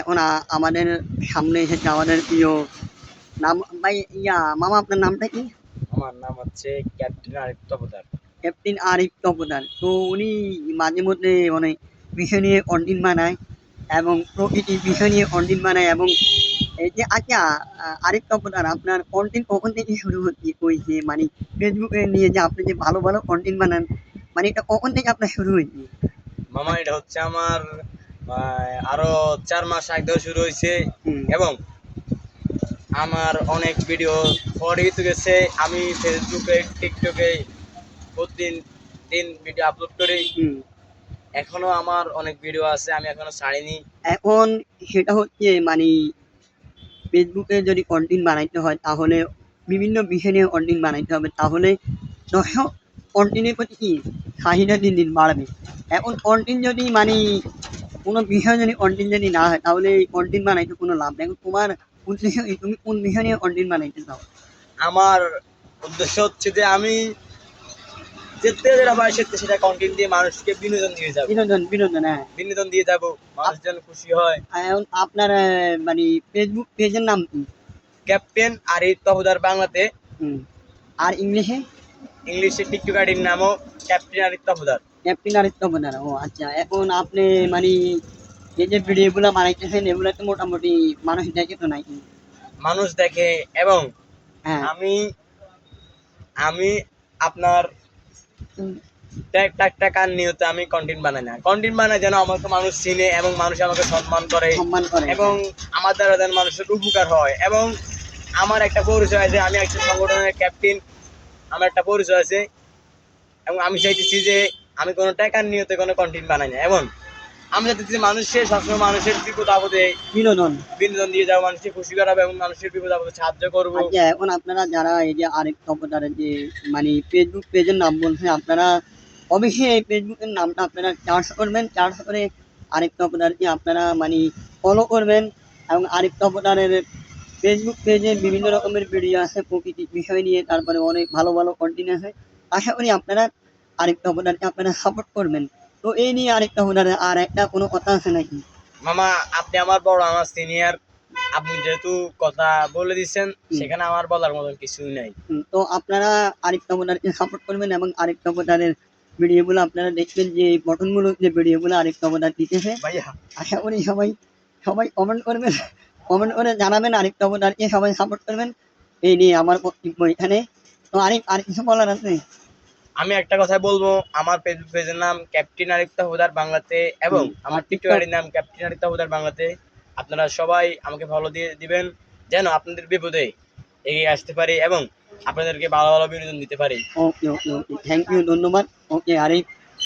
এখন আমাদের সামনে এসেছে আমাদের প্রিয় নাম ভাই ইয়া মামা আপনার নামটা কি? আমার নাম হচ্ছে ক্যাপ্টেন আরিফ তপদার। ক্যাপ্টেন আরিফ তপদার। তো উনি মাঝে মধ্যে মানে বিষয় নিয়ে কন্টেন্ট বানায় এবং প্রকৃতি বিষয় নিয়ে কন্টেন্ট বানায় এবং এই যে আচ্ছা আরিফ তপদার আপনার কন্টেন্ট কখন থেকে শুরু হচ্ছে? হয়েছে মানে ফেসবুকে নিয়ে যে আপনি যে ভালো ভালো কন্টেন্ট বানান মানে এটা কখন থেকে আপনার শুরু হয়েছে? মামা এটা হচ্ছে আমার আরও চার মাস আগে শুরু হয়েছে। এবং আমার অনেক ভিডিও পরে তো গেছে। আমি ফেসবুকে টিকটকে প্রতিদিন দিন ভিডিও আপলোড করি। এখনও আমার অনেক ভিডিও আছে আমি এখনও ছাড়িনি। এখন সেটা হচ্ছে মানে ফেসবুকে যদি কন্টেন্ট বানাইতে হয় তাহলে বিভিন্ন বিষয় নিয়ে কন্টেন্ট বানাইতে হবে। তাহলে কন্টেন্টের প্রতি কি চাহিদা দিন দিন বাড়বে? এখন কন্টেন্ট যদি মানে কোনো বিষয় যদি কন্টেন্ট যদি না হয় তাহলে এই কন্টেন্ট বানাইতে কোনো লাভ নেই। তোমার উদ্দেশ্য কি? তুমি কোন বিষয় নিয়ে কন্টেন্ট বানাইতে চাও? আমার উদ্দেশ্য হচ্ছে যে আমি যেতে যেটা পাই সেটা সেটা কন্টেন্ট দিয়ে মানুষকে বিনোদন দিয়ে যাব। বিনোদন বিনোদন হ্যাঁ। বিনোদন দিয়ে যাব মানুষ যেন খুশি হয়। এখন আপনার মানে ফেসবুক পেজের নাম কি? ক্যাপ্টেন আরিফ তহুদার বাংলাতে। আর ইংলিশে? ইংলিশে টিকটক আইডির নামও ক্যাপ্টেন আরিফ তহুদার। ক্যাপ্টেন আরিফ তপদার ও আচ্ছা এখন আপনি মানে এই যে ভিডিওগুলো বানাইতেছেন এগুলো তো মোটামুটি মানুষ দেখে তো নাকি? মানুষ দেখে এবং হ্যাঁ। আমি আমি আপনার টাকার নিয়তে আমি কন্টেন্ট বানাই না। কন্টেন্ট বানাই যেন আমাকে মানুষ চিনে এবং মানুষ আমাকে সম্মান করে। সম্মান করে। এবং আমার দ্বারা যেন মানুষের উপকার হয়। এবং আমার একটা পরিচয় আছে আমি একটা সংগঠনের ক্যাপ্টেন আমার একটা পরিচয় আছে এবং আমি চাইতেছি যে আমি কোনো টাকার নিয়তে কোনো কন্টেন্ট বানাই না। এবং আমি চাইতেছি মানুষের সবসময় মানুষের বিপদ আপদে বিনোদন। বিনোদন দিয়ে যাব মানুষকে খুশি করাবো এবং মানুষের বিপদ আপদে সাহায্য করব। আচ্ছা এখন আপনারা যারা এই যে আরেক তপদারের যে মানে ফেসবুক পেজের নাম বলছেন আপনারা অবশ্যই এই ফেসবুকের নামটা আপনারা চার্জ করবেন চার্জ করে আরেক তপদারকে আপনারা মানে ফলো করবেন এবং আরেক তপদারের ফেসবুক পেজে বিভিন্ন রকমের ভিডিও আছে প্রকৃতির বিষয় নিয়ে তারপরে অনেক ভালো ভালো কন্টেন্ট আছে আশা করি আপনারা আরেক তপদারকে আপনারা সাপোর্ট করবেন। তো এই নিয়ে আরেক তপদারের আর একটা কোনো কথা আছে নাকি? মামা আপনি আমার বড় আমার সিনিয়র আপনি যেহেতু কথা বলে দিচ্ছেন সেখানে আমার বলার মতন কিছুই নাই। তো আপনারা আরেক তপদারকে সাপোর্ট করবেন এবং আরেক তপদারের ভিডিওগুলো আপনারা দেখবেন যে গঠনমূলক যে ভিডিওগুলো আরেক তপদার দিতেছে। ভাইয়া। আশা করি সবাই সবাই কমেন্ট করবেন। কমেন্ট করে জানাবেন আরেক তপদারকে সবাই সাপোর্ট করবেন। এই নিয়ে আমার বক্তব্য এখানে। তো আরেক আর কিছু বলার আছে? আমি একটা কথা বলব আমার ফেসবুক পেজের নাম ক্যাপ্টেন আরিফ তাহুদার বাংলাতে এবং আমার টিকটক নাম ক্যাপ্টেন আরিফ তাহুদার বাংলাতে আপনারা সবাই আমাকে ফলো দিয়ে দিবেন যেন আপনাদের বিপদে এগিয়ে আসতে পারি এবং আপনাদেরকে ভালো ভালো বিনোদন দিতে পারি। ওকে ওকে ওকে থ্যাংক ইউ ধন্যবাদ। ওকে আরেক